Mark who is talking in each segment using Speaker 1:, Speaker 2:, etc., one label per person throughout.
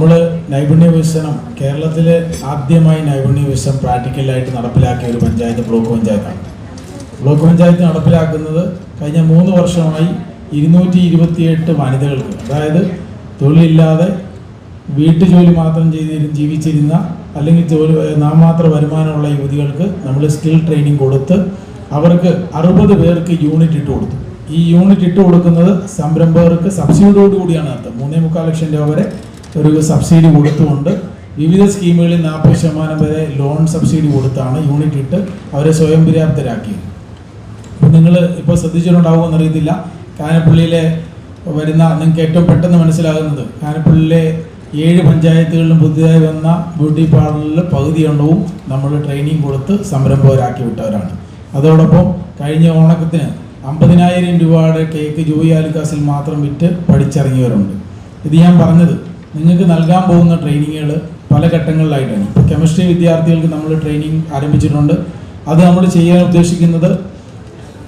Speaker 1: നമ്മൾ നൈപുണ്യ വികസനം കേരളത്തിലെ ആദ്യമായി നൈപുണ്യ വികസനം പ്രാക്ടിക്കലായിട്ട് നടപ്പിലാക്കിയ ഒരു പഞ്ചായത്ത് ബ്ലോക്ക് പഞ്ചായത്താണ്. ബ്ലോക്ക് പഞ്ചായത്ത് നടപ്പിലാക്കുന്നത് കഴിഞ്ഞ മൂന്ന് വർഷമായി ഇരുന്നൂറ്റി ഇരുപത്തിയെട്ട് വനിതകൾക്ക് അതായത് തൊഴിലില്ലാതെ വീട്ടുജോലി മാത്രം ചെയ്ത് ജീവിച്ചിരുന്ന അല്ലെങ്കിൽ ജോലി നാമമാത്ര വരുമാനമുള്ള യുവതികൾക്ക് നമ്മൾ സ്കിൽ ട്രെയിനിങ് കൊടുത്ത് അവർക്ക് അറുപത് പേർക്ക് യൂണിറ്റ് ഇട്ട് കൊടുത്തു. ഈ യൂണിറ്റ് ഇട്ട് കൊടുക്കുന്നത് സംരംഭകർക്ക് സബ്സിഡിയോടുകൂടിയാണ് നടത്തുന്നത്. മൂന്നേ മുക്കാൽ ലക്ഷം രൂപ വരെ ഒരു സബ്സിഡി കൊടുത്തുകൊണ്ട് വിവിധ സ്കീമുകളിൽ നാൽപ്പത് ശതമാനം വരെ ലോൺ സബ്സിഡി കൊടുത്താണ് യൂണിറ്റ് ഇട്ട് അവരെ സ്വയം പര്യാപ്തരാക്കിയത് അപ്പം നിങ്ങൾ ഇപ്പോൾ ശ്രദ്ധിച്ചിട്ടുണ്ടാവുമെന്ന് അറിയത്തില്ല കാനപ്പള്ളിയിലെ വരുന്ന നിങ്ങൾക്ക് ഏറ്റവും പെട്ടെന്ന് മനസ്സിലാകുന്നത് കാനപ്പള്ളിയിലെ ഏഴ് പഞ്ചായത്തുകളിലും പുതിയതായി വന്ന ബ്യൂട്ടി പാർലറിൽ പകുതി എണ്ണവും നമ്മൾ ട്രെയിനിങ് കൊടുത്ത് സംരംഭകരാക്കി വിട്ടവരാണ്. അതോടൊപ്പം കഴിഞ്ഞ ഓണക്കത്തിന് അമ്പതിനായിരം രൂപയുടെ കേക്ക് ജോയി ആലുക്കാസിൽ മാത്രം വിറ്റ് പഠിച്ചിറങ്ങിയവരുണ്ട്. ഇത് ഞാൻ പറഞ്ഞത് നിങ്ങൾക്ക് നൽകാൻ പോകുന്ന ട്രെയിനിങ്ങുകൾ പല ഘട്ടങ്ങളിലായിട്ടാണ്. ഇപ്പോൾ കെമിസ്ട്രി വിദ്യാർത്ഥികൾക്ക് നമ്മൾ ട്രെയിനിങ് ആരംഭിച്ചിട്ടുണ്ട്. അത് നമ്മൾ ചെയ്യാൻ ഉദ്ദേശിക്കുന്നത്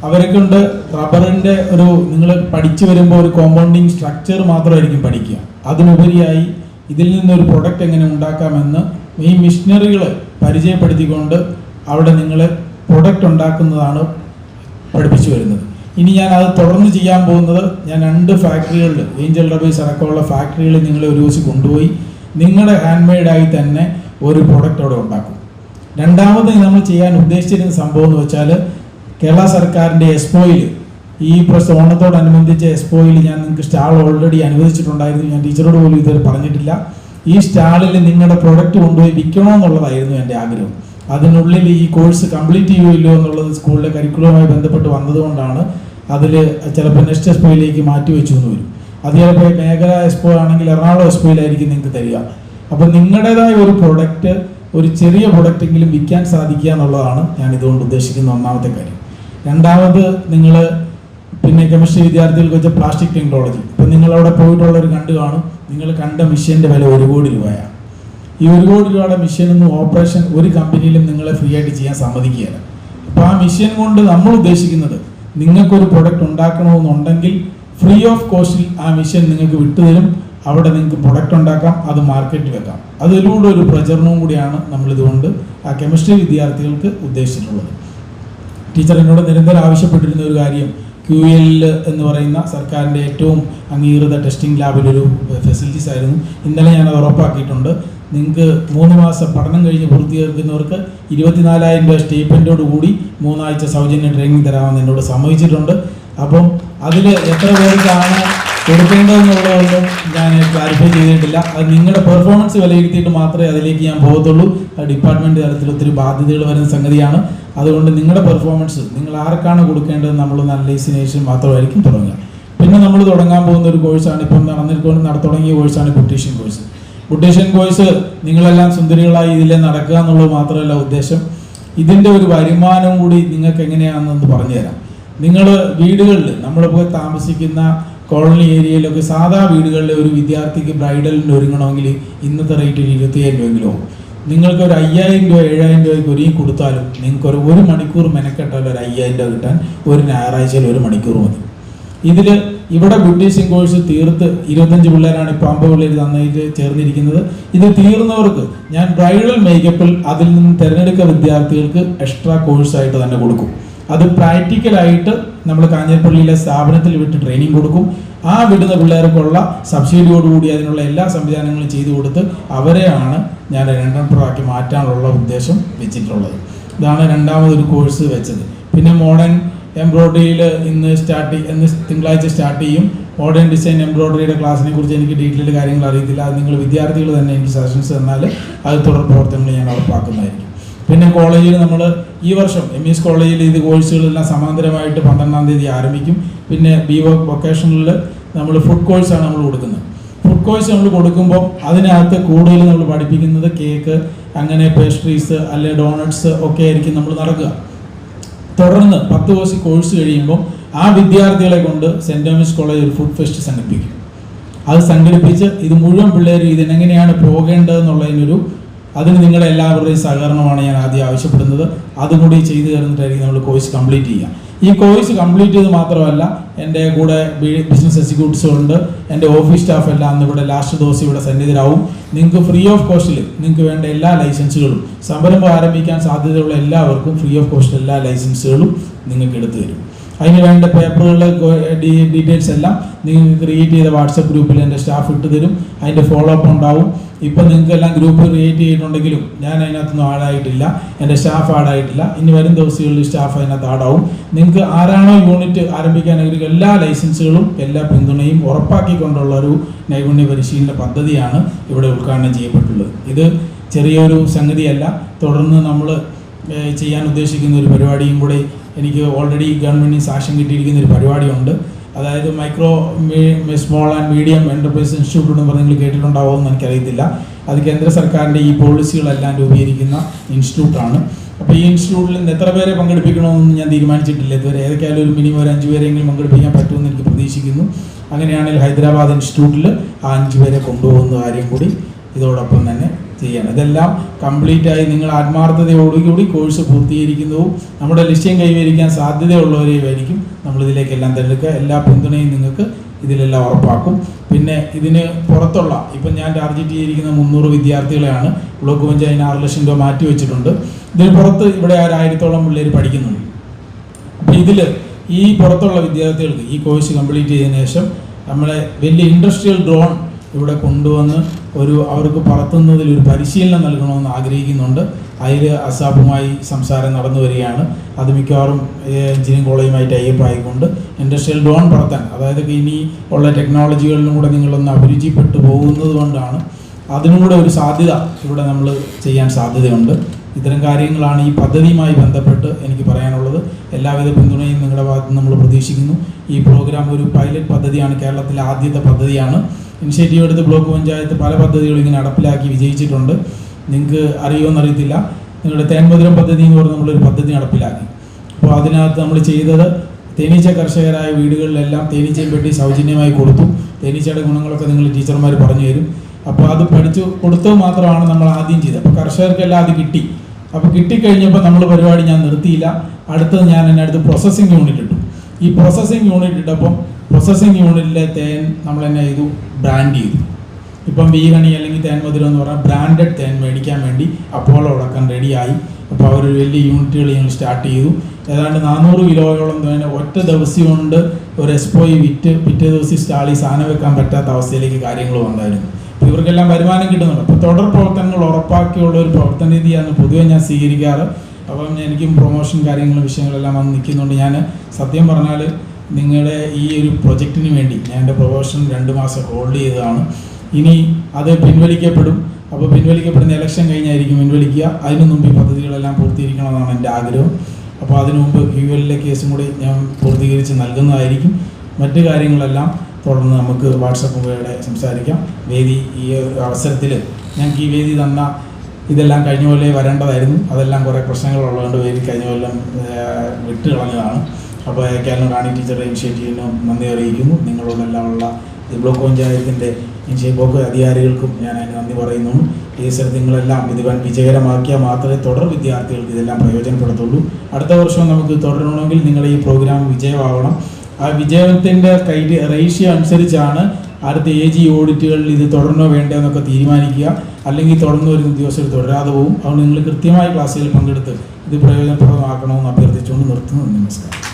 Speaker 1: അവരെ കൊണ്ട് റബ്ബറിന്റെ ഒരു നിങ്ങൾ പഠിച്ചു വരുമ്പോൾ ഒരു കോമ്പൗണ്ടിങ് സ്ട്രക്ചർ മാത്രമായിരിക്കും പഠിക്കുക. അതിനുപരിയായി ഇതിൽ നിന്നൊരു പ്രൊഡക്റ്റ് എങ്ങനെ ഉണ്ടാക്കാമെന്ന് ഈ മിഷനറികൾ പരിചയപ്പെടുത്തിക്കൊണ്ട് അവിടെ നിങ്ങൾ പ്രൊഡക്റ്റ് ഉണ്ടാക്കുന്നതാണ് പഠിപ്പിച്ചു വരുന്നത്. ഇനി ഞാൻ അത് തുടർന്ന് ചെയ്യാൻ പോകുന്നത് ഞാൻ രണ്ട് ഫാക്ടറികളിൽ ഏഞ്ചൽ ഡബീസ് അടക്കമുള്ള ഫാക്ടറികളിൽ നിങ്ങളെ ഒരു ദിവസം കൊണ്ടുപോയി നിങ്ങളുടെ ഹാൻഡ് മെയ്ഡായി തന്നെ ഒരു പ്രൊഡക്റ്റ് അവിടെ ഉണ്ടാക്കും. രണ്ടാമത് നമ്മൾ ചെയ്യാൻ ഉദ്ദേശിച്ചിരുന്ന സംഭവം എന്ന് വെച്ചാൽ കേരള സർക്കാരിന്റെ എസ്പോയിൽ ഈ പ്രശ്നം ഓണത്തോടനുബന്ധിച്ച എസ്പോയിൽ ഞാൻ നിങ്ങൾക്ക് സ്റ്റാൾ ഓൾറെഡി അനുവദിച്ചിട്ടുണ്ടായിരുന്നു. ഞാൻ ടീച്ചറോട് പോലും ഇതുവരെ പറഞ്ഞിട്ടില്ല. ഈ സ്റ്റാളിൽ നിങ്ങളുടെ പ്രൊഡക്റ്റ് കൊണ്ടുപോയി വിൽക്കണമെന്നുള്ളതായിരുന്നു എന്റെ ആഗ്രഹം. അതിനുള്ളിൽ ഈ കോഴ്സ് കംപ്ലീറ്റ് ചെയ്യുമല്ലോ എന്നുള്ളത് സ്കൂളിലെ കരിക്കുലവുമായി ബന്ധപ്പെട്ട് വന്നതുകൊണ്ടാണ് അതിൽ ചിലപ്പോൾ നെക്സ്റ്റ് എക്സ്പോയിലേക്ക് മാറ്റി വെച്ചു എന്ന് വരും. അത് ചിലപ്പോൾ മേഖല എക്സ്പോ ആണെങ്കിൽ എറണാകുളം എക്സ്പോയിലായിരിക്കും നിങ്ങൾക്ക് തരിക. അപ്പോൾ നിങ്ങളുടേതായ ഒരു പ്രൊഡക്റ്റ് ഒരു ചെറിയ പ്രൊഡക്റ്റ് എങ്കിലും വിൽക്കാൻ സാധിക്കുക എന്നുള്ളതാണ് ഞാൻ ഇതുകൊണ്ട് ഉദ്ദേശിക്കുന്ന ഒന്നാമത്തെ കാര്യം. രണ്ടാമത് നിങ്ങൾ പിന്നെ കെമിസ്ട്രി വിദ്യാർത്ഥികൾക്ക് വെച്ച പ്ലാസ്റ്റിക് ടെക്നോളജി ഇപ്പം നിങ്ങളവിടെ പോയിട്ടുള്ളവർ കണ്ടു കാണും. നിങ്ങൾ കണ്ട മിഷ്യന്റെ വില ഒരു കോടി രൂപയാണ്. ഈ ഒരു കോടി രൂപയുടെ മിഷ്യനൊന്നും ഓപ്പറേഷൻ ഒരു കമ്പനിയിലും നിങ്ങളെ ഫ്രീ ആയിട്ട് ചെയ്യാൻ സമ്മതിക്കുകയില്ല. അപ്പോൾ ആ മിഷൻ കൊണ്ട് നമ്മൾ ഉദ്ദേശിക്കുന്നത് നിങ്ങൾക്കൊരു പ്രൊഡക്റ്റ് ഉണ്ടാക്കണമെന്നുണ്ടെങ്കിൽ ഫ്രീ ഓഫ് കോസ്റ്റിൽ ആ മിഷൻ നിങ്ങൾക്ക് വിട്ടുതരും. അവിടെ നിങ്ങൾക്ക് പ്രൊഡക്റ്റ് ഉണ്ടാക്കാം അത് മാർക്കറ്റിൽ വെക്കാം. അതിലൂടെ ഒരു പ്രചരണവും കൂടിയാണ് നമ്മൾ ഇതുകൊണ്ട് ആ കെമിസ്ട്രി വിദ്യാർത്ഥികൾക്ക് ഉദ്ദേശിച്ചിട്ടുള്ളത്. ടീച്ചർ എന്നോട് നിരന്തരം ആവശ്യപ്പെട്ടിരുന്ന ഒരു കാര്യം ക്യു എൽ എന്ന് പറയുന്ന സർക്കാരിന്റെ ഏറ്റവും അംഗീകൃത ടെസ്റ്റിംഗ് ലാബിലൊരു ഫെസിലിറ്റീസ് ആയിരുന്നു. ഇന്നലെ ഞാൻ ഉറപ്പാക്കിയിട്ടുണ്ട്. നിങ്ങൾക്ക് മൂന്ന് മാസം പഠനം കഴിഞ്ഞ് പൂർത്തീകരിക്കുന്നവർക്ക് ഇരുപത്തിനാലായിരം രൂപ സ്റ്റേപ്പന്റോട് കൂടി മൂന്നാഴ്ച സൗജന്യ ട്രെയിനിങ് തരാമെന്ന് എന്നോട് സമ്മതിച്ചിട്ടുണ്ട്. അപ്പം അതിൽ എത്ര പേർക്കാണ് കൊടുക്കേണ്ടതെന്നുള്ളതൊന്നും ഞാൻ ക്ലാരിഫൈ ചെയ്തിട്ടില്ല. അത് നിങ്ങളുടെ പെർഫോമൻസ് വിലയിരുത്തിയിട്ട് മാത്രമേ അതിലേക്ക് ഞാൻ പോകത്തുള്ളൂ. അത് ഡിപ്പാർട്ട്മെന്റ് തലത്തിൽ ഒത്തിരി ബാധ്യതകൾ വരുന്ന സംഗതിയാണ്. അതുകൊണ്ട് നിങ്ങളുടെ പെർഫോമൻസ് നിങ്ങൾ ആർക്കാണ് കൊടുക്കേണ്ടത് നമ്മൾ ശേഷം മാത്രമായിരിക്കും തുടങ്ങുക. പിന്നെ നമ്മൾ തുടങ്ങാൻ പോകുന്ന ഒരു കോഴ്സാണ് ഇപ്പം നടന്നിരിക്കൊണ്ട് നടത്തുടങ്ങിയ കോഴ്സാണ് ബ്യൂട്ടീഷ്യൻ കോഴ്സ് ബുട്ടീഷ്യൻ കോഴ്സ് നിങ്ങളെല്ലാം സുന്ദരികളായി ഇതിലെ നടക്കുക എന്നുള്ളത് മാത്രമല്ല ഉദ്ദേശം. ഇതിന്റെ ഒരു വരുമാനം കൂടി നിങ്ങൾക്ക് എങ്ങനെയാണെന്ന് പറഞ്ഞുതരാം. നിങ്ങൾ വീടുകളിൽ നമ്മളിപ്പോൾ താമസിക്കുന്ന കോളനി ഏരിയയിലൊക്കെ സാധാ വീടുകളിലെ ഒരു വിദ്യാർത്ഥിക്ക് ബ്രൈഡലിന് ഒരുങ്ങണമെങ്കിൽ ഇന്നത്തെ റേറ്റ് ഒരു ഇരുപത്തിയായിരം രൂപയെങ്കിലും നിങ്ങൾക്ക് ഒരു അയ്യായിരം രൂപ ഏഴായിരം രൂപയ്ക്ക് ഒരുങ്ങി കൊടുത്താലും നിങ്ങൾക്ക് ഒരു ഒരു മണിക്കൂർ മെനക്കെട്ടാൽ ഒരു അയ്യായിരം രൂപ കിട്ടാൻ ഒരു ഞായറാഴ്ചയിൽ ഒരു മണിക്കൂർ മതി. ഇതിൽ ഇവിടെ ബ്യൂട്ടീഷ്യൻ കോഴ്സ് തീർത്ത് ഇരുപത്തഞ്ച് പിള്ളേരാണ് ഇപ്പോൾ അമ്പപള്ളിയിൽ നന്നായിട്ട് ചേർന്നിരിക്കുന്നത്. ഇത് തീർന്നവർക്ക് ഞാൻ ബ്രൈഡൽ മേക്കപ്പിൽ അതിൽ നിന്ന് തിരഞ്ഞെടുക്ക വിദ്യാർത്ഥികൾക്ക് എക്സ്ട്രാ കോഴ്സായിട്ട് തന്നെ കൊടുക്കും. അത് പ്രാക്ടിക്കലായിട്ട് നമ്മൾ കാഞ്ഞിരപ്പള്ളിയിലെ സ്ഥാപനത്തിൽ വിട്ട് ട്രെയിനിങ് കൊടുക്കും. ആ വിടുന്ന പിള്ളേർക്കുള്ള സബ്സിഡിയോടുകൂടി അതിനുള്ള എല്ലാ സംവിധാനങ്ങളും ചെയ്തു കൊടുത്ത് അവരെയാണ് ഞാൻ രണ്ടെണ്ണമാക്കി മാറ്റാനുള്ള ഉദ്ദേശം വെച്ചിട്ടുള്ളത്. ഇതാണ് രണ്ടാമതൊരു കോഴ്സ് വെച്ചത്. പിന്നെ മോഡേൺ എംബ്രോയ്ഡറിയിൽ ഇന്ന് സ്റ്റാർട്ട് ഇന്ന് തിങ്കളാഴ്ച സ്റ്റാർട്ട് ചെയ്യും. മോഡേൺ ഡിസൈൻ എംബ്രോയിഡറിയുടെ ക്ലാസ്സിനെ കുറിച്ച് എനിക്ക് ഡീറ്റെയിൽഡ് കാര്യങ്ങൾ അറിയത്തില്ല. അത് നിങ്ങൾ വിദ്യാർത്ഥികൾ തന്നെ എനിക്ക് സജഷൻസ് തന്നാൽ അത് തുടർ പ്രവർത്തനങ്ങൾ ഞാൻ ഉറപ്പാക്കുന്നതായിരിക്കും പിന്നെ കോളേജിൽ നമ്മൾ ഈ വർഷം എം എസ് കോളേജിൽ ഇത് കോഴ്സുകളെല്ലാം സമാന്തരമായിട്ട് പന്ത്രണ്ടാം തീയതി ആരംഭിക്കും. പിന്നെ ബി വൊക്കേഷനിൽ നമ്മൾ ഫുഡ് കോഴ്സാണ് നമ്മൾ കൊടുക്കുന്നത്. ഫുഡ് കോഴ്സ് നമ്മൾ കൊടുക്കുമ്പോൾ അതിനകത്ത് കൂടുതൽ നമ്മൾ പഠിപ്പിക്കുന്നത് കേക്ക് അങ്ങനെ പേസ്ട്രീസ് അല്ലെ ഡോണട്ട്സ് ഒക്കെ ആയിരിക്കും നമ്മൾ നടക്കുക. തുടർന്ന് പത്ത് ദിവസം കോഴ്സ് കഴിയുമ്പോൾ ആ വിദ്യാർത്ഥികളെ കൊണ്ട് സെന്റ് തോമസ് കോളേജ് ഒരു ഫുഡ് ഫെസ്റ്റ് സംഘടിപ്പിക്കും. അത് സംഘടിപ്പിച്ച് ഇത് മുഴുവൻ പിള്ളേർ ഇതിനെങ്ങനെയാണ് പോകേണ്ടതെന്നുള്ളതിനൊരു അതിന് നിങ്ങളെല്ലാവരുടെയും സഹകരണമാണ് ഞാൻ ആദ്യം ആവശ്യപ്പെടുന്നത്. അതും കൂടി ചെയ്തു തരുന്നിട്ടായിരിക്കും നമ്മൾ കോഴ്സ് കംപ്ലീറ്റ് ചെയ്യുക. ഈ കോഴ്സ് കംപ്ലീറ്റ് ചെയ്ത് മാത്രമല്ല എന്റെ കൂടെ ബിസിനസ് എക്സിക്യൂട്ടീവ്സും ഉണ്ട്. എന്റെ ഓഫീസ് സ്റ്റാഫ് എല്ലാം അന്ന് ഇവിടെ ലാസ്റ്റ് ദിവസം ഇവിടെ സന്നിധരാവും നിങ്ങൾക്ക് ഫ്രീ ഓഫ് കോസ്റ്റിൽ നിങ്ങൾക്ക് വേണ്ട എല്ലാ ലൈസൻസുകളും സംരംഭം ആരംഭിക്കാൻ സാധ്യതയുള്ള എല്ലാവർക്കും ഫ്രീ ഓഫ് കോസ്റ്റിൽ എല്ലാ ലൈസൻസുകളും നിങ്ങൾക്ക് എടുത്തു തരും. അതിന് വേണ്ട പേപ്പറുകൾ ഡീറ്റെയിൽസ് എല്ലാം നിങ്ങൾക്ക് ക്രിയേറ്റ് ചെയ്ത വാട്സപ്പ് ഗ്രൂപ്പിൽ എന്റെ സ്റ്റാഫ് ഇട്ട് തരും. അതിന്റെ ഫോളോ അപ്പ് ഉണ്ടാവും. ഇപ്പം നിങ്ങൾക്ക് എല്ലാം ഗ്രൂപ്പ് ക്രിയേറ്റ് ചെയ്തിട്ടുണ്ടെങ്കിലും ഞാൻ അതിനകത്തൊന്നും ആഡായിട്ടില്ല എന്റെ സ്റ്റാഫ് ആഡായിട്ടില്ല ഇനി വരും ദിവസങ്ങളിൽ സ്റ്റാഫ് അതിനകത്ത് ആഡാവും നിങ്ങൾക്ക് ആരാണോ യൂണിറ്റ് ആരംഭിക്കാൻ ആഗ്രഹിക്കുക എല്ലാ ലൈസൻസുകളും എല്ലാ പിന്തുണയും ഉറപ്പാക്കിക്കൊണ്ടുള്ള ഒരു നൈപുണ്യ പരിശീലന പദ്ധതിയാണ് ഇവിടെ ഉദ്ഘാടനം ചെയ്യപ്പെട്ടുള്ളത് ഇത് ചെറിയൊരു സംഗതിയല്ല. തുടർന്ന് നമ്മൾ ചെയ്യാൻ ഉദ്ദേശിക്കുന്ന ഒരു പരിപാടിയും കൂടി എനിക്ക് ഓൾറെഡി ഗവൺമെന്റിന് സാക്ഷ്യം കിട്ടിയിരിക്കുന്ന ഒരു പരിപാടിയുണ്ട്. അതായത് micro small and medium enterprise institute എന്ന് പറഞ്ഞ് നിങ്ങൾ കേട്ടിട്ടുണ്ടാവുമോ എന്ന് എനിക്കറിയത്തില്ല. അത് കേന്ദ്ര സർക്കാരിന്റെ ഈ പോളിസികളെല്ലാം രൂപീകരിക്കുന്ന ഇൻസ്റ്റിറ്റ്യൂട്ടാണ്. അപ്പോൾ ഈ ഇൻസ്റ്റിറ്റ്യൂട്ടിൽ നിന്ന് എത്ര പേരെ പങ്കെടുപ്പിക്കണമെന്ന് ഞാൻ തീരുമാനിച്ചിട്ടില്ല. ഇതുവരെ ഏതൊക്കെയായാലും ഒരു മിനിമം ഒരു അഞ്ച് പേരെങ്കിലും പങ്കെടുപ്പിക്കാൻ പറ്റുമെന്ന് എനിക്ക് പ്രതീക്ഷിക്കുന്നു. അങ്ങനെയാണെങ്കിൽ ഹൈദരാബാദ് ഇൻസ്റ്റിറ്റ്യൂട്ടിൽ ആ അഞ്ച് പേരെ കൊണ്ടുപോകുന്ന കാര്യം കൂടി ഇതോടൊപ്പം തന്നെ ചെയ്യണം ഇതെല്ലാം കംപ്ലീറ്റ് ആയി നിങ്ങൾ ആത്മാർത്ഥതയോടുകൂടി കോഴ്സ് പൂർത്തീകരിക്കുന്നതും നമ്മുടെ ലക്ഷ്യം കൈവരിക്കാൻ സാധ്യതയുള്ളവരെയുമായിരിക്കും നമ്മൾ ഇതിലേക്കെല്ലാം തിരഞ്ഞെടുക്കുക. എല്ലാ പിന്തുണയും നിങ്ങൾക്ക് ഇതിലെല്ലാം ഉറപ്പാക്കും. പിന്നെ ഇതിന് പുറത്തുള്ള ഇപ്പം ഞാൻ ടാർഗറ്റ് ചെയ്തിരിക്കുന്ന മുന്നൂറ് വിദ്യാർത്ഥികളെയാണ് ബ്ലോക്ക് പഞ്ചായത്തിന് ആറ് ലക്ഷം രൂപ മാറ്റി വെച്ചിട്ടുണ്ട്. ഇതിന് പുറത്ത് ഇവിടെ ഒരായിരത്തോളം പിള്ളേർ പഠിക്കുന്നുണ്ട്. അപ്പം ഇതിൽ ഈ പുറത്തുള്ള വിദ്യാർത്ഥികൾക്ക് ഈ കോഴ്സ് കംപ്ലീറ്റ് ചെയ്തതിനു ശേഷം നമ്മളെ വലിയ ഇൻഡസ്ട്രിയൽ ഡ്രോൺ ഇവിടെ കൊണ്ടുവന്ന് ഒരു അവർക്ക് പറത്തുന്നതിൽ ഒരു പരിശീലനം നൽകണമെന്ന് ആഗ്രഹിക്കുന്നുണ്ട്. അതിൽ അസാബുമായി സംസാരം നടന്നു വരികയാണ്. അത് മിക്കവാറും എഞ്ചിനീയറിംഗ് കോളേജുമായിട്ട് അയ്യപ്പ് ആയിക്കൊണ്ട് ഇൻഡസ്ട്രിയൽ ഡ്രോൺ പറത്താൻ അതായത് ഇനി ഉള്ള ടെക്നോളജികളിലും കൂടെ നിങ്ങളൊന്ന് അഭിരുചിപ്പെട്ടു പോകുന്നത് കൊണ്ടാണ്. അതിനും കൂടെ ഒരു സാധ്യത ഇവിടെ നമ്മൾ ചെയ്യാൻ സാധ്യതയുണ്ട്. ഇത്തരം കാര്യങ്ങളാണ് ഈ പദ്ധതിയുമായി ബന്ധപ്പെട്ട് എനിക്ക് പറയാനുള്ളത്. എല്ലാവിധ പിന്തുണയും നിങ്ങളുടെ ഭാഗത്ത് നമ്മൾ പ്രതീക്ഷിക്കുന്നു. ഈ പ്രോഗ്രാം ഒരു പൈലറ്റ് പദ്ധതിയാണ് കേരളത്തിലെ ആദ്യത്തെ പദ്ധതിയാണ്. ഇനിഷ്യേറ്റീവ് എടുത്ത് ബ്ലോക്ക് പഞ്ചായത്ത് പല പദ്ധതികളും ഇങ്ങനെ നടപ്പിലാക്കി വിജയിച്ചിട്ടുണ്ട്. നിങ്ങൾക്ക് അറിയുമെന്നറിയത്തില്ല നിങ്ങളുടെ തേൻമധുരം പദ്ധതി എന്ന് പറഞ്ഞ് നമ്മളൊരു പദ്ധതി നടപ്പിലാക്കി. അപ്പോൾ അതിനകത്ത് നമ്മൾ ചെയ്തത് തേനീച്ച കർഷകരായ വീടുകളിലെല്ലാം തേനീച്ചയും പെട്ടി സൗജന്യമായി കൊടുത്തു. തേനീച്ചയുടെ ഗുണങ്ങളൊക്കെ നിങ്ങൾ ടീച്ചർമാർ പറഞ്ഞു തരും. അപ്പോൾ അത് പഠിച്ചു കൊടുത്തത് മാത്രമാണ് നമ്മൾ ആദ്യം ചെയ്തത്. അപ്പോൾ കർഷകർക്കെല്ലാം അത് കിട്ടി. അപ്പോൾ കിട്ടിക്കഴിഞ്ഞപ്പോൾ നമ്മൾ പരിപാടി ഞാൻ നിർത്തിയില്ല. അടുത്തത് ഞാൻ എന്നെ അടുത്ത് പ്രോസസ്സിംഗ് യൂണിറ്റ് ഇട്ടു. ഈ പ്രോസസ്സിംഗ് യൂണിറ്റ് ഇട്ടപ്പം പ്രോസസ്സിംഗ് യൂണിറ്റിലെ തേൻ നമ്മൾ എന്നെ ചെയ്തു ബ്രാൻഡ് ചെയ്തു. ഇപ്പം ഹണി അല്ലെങ്കിൽ തേൻ മധുരം എന്ന് പറഞ്ഞാൽ ബ്രാൻഡഡ് തേൻ മേടിക്കാൻ വേണ്ടി അപ്പോളോ അടക്കം റെഡിയായി അപ്പോൾ അവർ വലിയ യൂണിറ്റുകൾ ഞങ്ങൾ സ്റ്റാർട്ട് ചെയ്തു. ഏതാണ്ട് നാനൂറ് കിലോയോളം തേനെ ഒറ്റ ദിവസം കൊണ്ട് ഒരു എസ്പോയി വിറ്റ് പിറ്റേ ദിവസം സ്റ്റാളി സാധനം വെക്കാൻ പറ്റാത്ത അവസ്ഥയിലേക്ക് കാര്യങ്ങൾ വന്നായിരുന്നു. ഇവർക്കെല്ലാം വരുമാനം കിട്ടുന്നുണ്ട്. അപ്പോൾ തുടർ പ്രവർത്തനങ്ങൾ ഉറപ്പാക്കിയുള്ള ഒരു പ്രവർത്തന രീതിയാണ് പൊതുവെ ഞാൻ സ്വീകരിക്കാറ്. അപ്പം എനിക്കും പ്രൊമോഷൻ കാര്യങ്ങളും വിഷയങ്ങളെല്ലാം വന്ന് നിൽക്കുന്നുണ്ട്. ഞാൻ സത്യം പറഞ്ഞാൽ നിങ്ങളുടെ ഈ ഒരു പ്രൊജക്റ്റിന് വേണ്ടി ഞാൻ എന്റെ പ്രൊമോഷൻ രണ്ട് മാസം ഹോൾഡ് ചെയ്തതാണ്. ഇനി അത് പിൻവലിക്കപ്പെടും. അപ്പോൾ പിൻവലിക്കപ്പെടുന്ന ഇലക്ഷൻ കഴിഞ്ഞായിരിക്കും പിൻവലിക്കുക. അതിനു മുമ്പ് ഈ പദ്ധതികളെല്ലാം പൂർത്തീകരിക്കണമെന്നാണ് എന്റെ ആഗ്രഹം. അപ്പോൾ അതിനു മുമ്പ് ക്യു എല്ലിലെ കേസും കൂടി ഞാൻ പൂർത്തീകരിച്ച് നൽകുന്നതായിരിക്കും. മറ്റു കാര്യങ്ങളെല്ലാം തുടർന്ന് നമുക്ക് വാട്സപ്പ് വഴിയുടെ സംസാരിക്കാം. വേദി ഈ അവസരത്തിൽ ഞങ്ങൾക്ക് ഈ വേദി തന്ന ഇതെല്ലാം കഴിഞ്ഞ പോലെ വരേണ്ടതായിരുന്നു. അതെല്ലാം കുറേ പ്രശ്നങ്ങളുള്ളതുകൊണ്ട് വേദി കഴിഞ്ഞ കൊല്ലം വിട്ട് കളഞ്ഞതാണ്. അപ്പോൾ കേരളം റാണി ടീച്ചറുടെ ഇനിഷ്യേറ്റീവിനും നന്ദി അറിയിക്കുന്നു. നിങ്ങളോടെല്ലാം ഉള്ള ഈ ബ്ലോക്ക് പഞ്ചായത്തിന്റെ ബ്ലോക്ക് അധികാരികൾക്കും ഞാൻ അതിന് നന്ദി പറയുന്നു. ടീച്ചർ നിങ്ങളെല്ലാം ഇത് വിജയകരമാക്കിയാൽ മാത്രമേ തുടർ വിദ്യാർത്ഥികൾക്ക് ഇതെല്ലാം പ്രയോജനപ്പെടുത്തുള്ളൂ. അടുത്ത വർഷം നമുക്ക് തുടരണമെങ്കിൽ നിങ്ങളുടെ ഈ പ്രോഗ്രാം വിജയമാവണം. ആ വിജയത്തിന്റെ കൈ റേഷ്യ അനുസരിച്ചാണ് അടുത്ത എ ജി ഓഡിറ്റുകളിൽ ഇത് തുടരണോ വേണ്ടോ എന്നൊക്കെ തീരുമാനിക്കുക. അല്ലെങ്കിൽ തുടർന്ന് വരുന്ന ഉദ്യോഗസ്ഥർ തുടരാതെ പോകും അതുകൊണ്ട് നിങ്ങൾ കൃത്യമായ ക്ലാസ്സുകളിൽ പങ്കെടുത്ത് ഇത് പ്രയോജനപ്രദമാക്കണമെന്ന് അഭ്യർത്ഥിച്ചുകൊണ്ട് നിർത്തുന്നു. നമസ്കാരം.